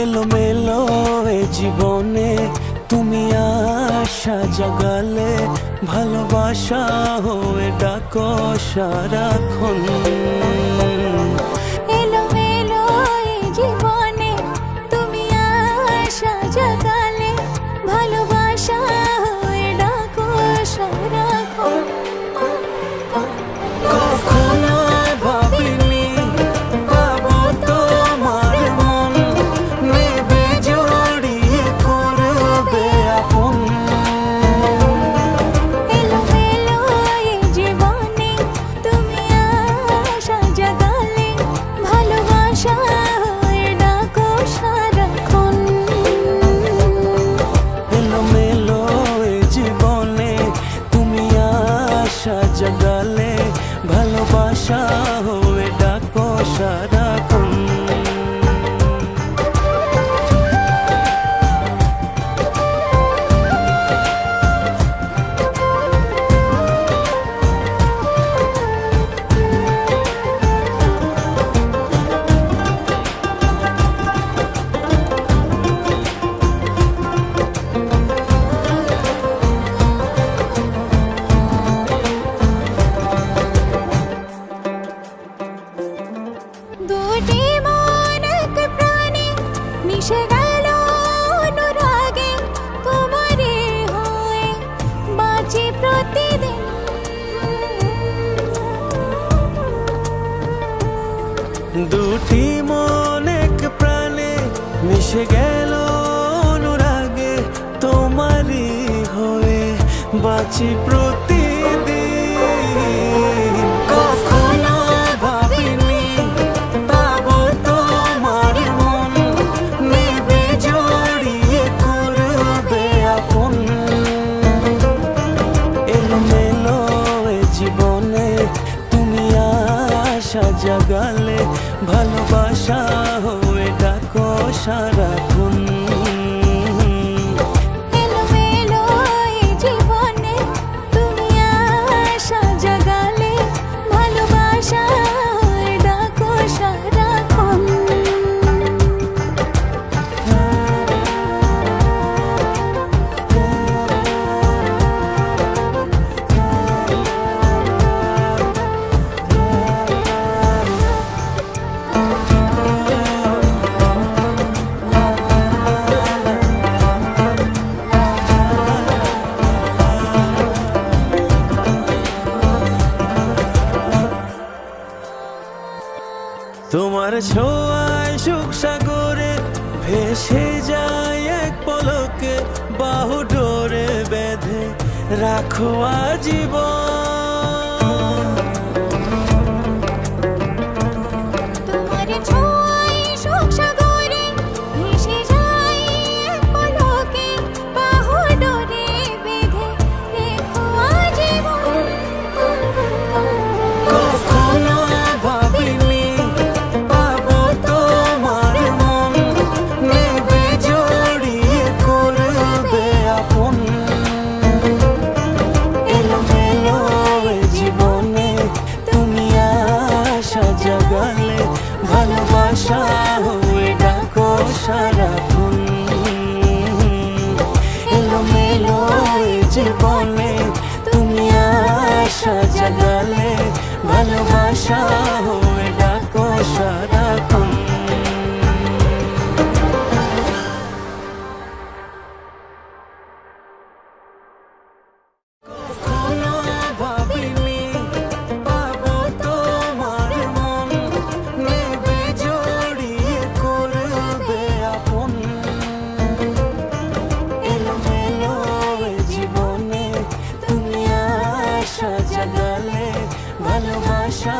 এলোমেলো এ জীবনে তুমি আশা জাগালে ভালোবাসা হয়ে ডাকো সারাক্ষণ da দুটি মন এক প্রাণে মিশে গেল অনুরাগে তোমারই হয়ে বাঁচি প্রতি ভালোবাসা হয়ে ডাকো সারা তোমার ছোঁয়ায় সুখ সাগরে ভেসে যায় এক পলকে বাহু ডোরে বেঁধে রাখো আজীবন। সারাক্ষণ এলো মেলো জীবনে তুমি আশা জাগালে ভালোবাসা Russia.